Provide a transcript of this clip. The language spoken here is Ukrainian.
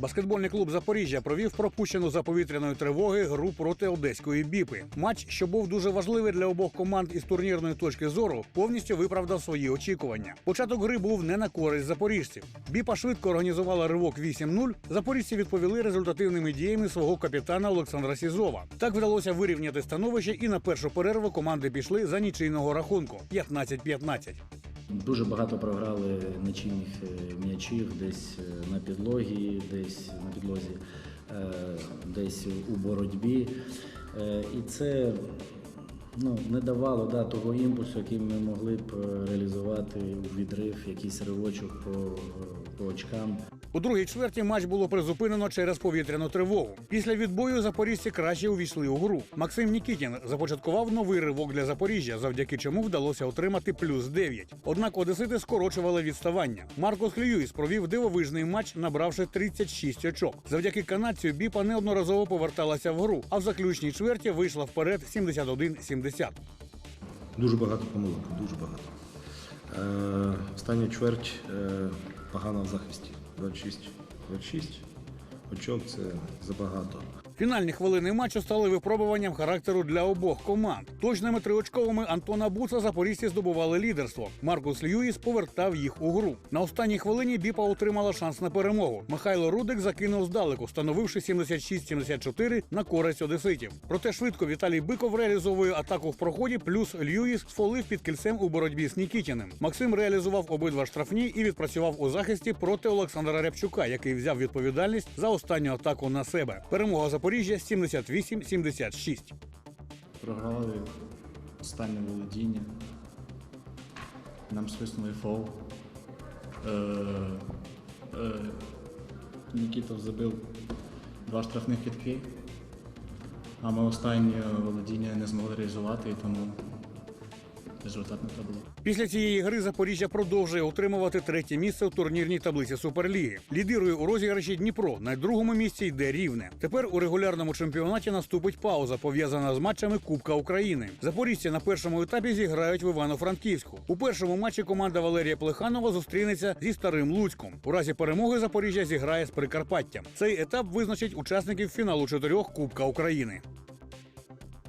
Баскетбольний клуб Запоріжжя провів пропущену за повітряної тривоги гру проти одеської біпи. Матч, що був дуже важливий для обох команд із турнірної точки зору, повністю виправдав свої очікування. Початок гри був не на користь запоріжців. Біпа швидко організувала ривок 8-0. Запоріжці відповіли результативними діями свого капітана Олександра Сізова. Так вдалося вирівняти становище, і на першу перерву команди пішли за нічийного рахунку 15-15. Дуже багато програли нечинних е, м'ячів, десь е, на підлогі, десь на підлозі, е, десь у боротьбі. І це ну, не давало да, того імпульсу, який ми могли б реалізувати у відрив, якийсь ривочок по, по очкам. У другій чверті матч було призупинено через повітряну тривогу. Після відбою запоріжці краще увійшли у гру. Максим Нікітін започаткував новий ривок для Запоріжжя, завдяки чому вдалося отримати плюс 9. Однак одесити скорочували відставання. Маркос Льюіс провів дивовижний матч, набравши 36 очок. Завдяки канадцю Біпа неодноразово поверталася в гру, а в заключній чверті вийшла вперед 71-70. Дуже багато помилок, дуже багато. Е, остання чверть е, погано в захисті. 26, 26 очок це забагато. Фінальні хвилини матчу стали випробуванням характеру для обох команд. Точними триочковими Антона Буца запорізьці здобували лідерство. Маркус Льюіс повертав їх у гру. На останній хвилині Біпа отримала шанс на перемогу. Михайло Рудик закинув здалеку, становивши 76-74 на користь одеситів. Проте швидко Віталій Биков реалізовує атаку в проході, плюс Льюіс сфолив під кільцем у боротьбі з Нікітіним. Максим реалізував обидва штрафні і відпрацював у захисті проти Олександра Рябчука, який взяв відповідальність за останню атаку на себе. Перемога Запоріжжя 78-76. Програли останнє володіння. Нам свиснули фол. Е, е, Нікітов забив два штрафних кітки, а ми останнє володіння не змогли реалізувати, тому результат не було. Після цієї гри Запоріжжя продовжує утримувати третє місце у турнірній таблиці Суперліги. Лідирує у розіграші Дніпро. На другому місці йде Рівне. Тепер у регулярному чемпіонаті наступить пауза, пов'язана з матчами Кубка України. Запоріжці на першому етапі зіграють в Івано-Франківську. У першому матчі команда Валерія Плеханова зустрінеться зі старим Луцьком. У разі перемоги Запоріжжя зіграє з Прикарпаттям. Цей етап визначить учасників фіналу чотирьох Кубка України.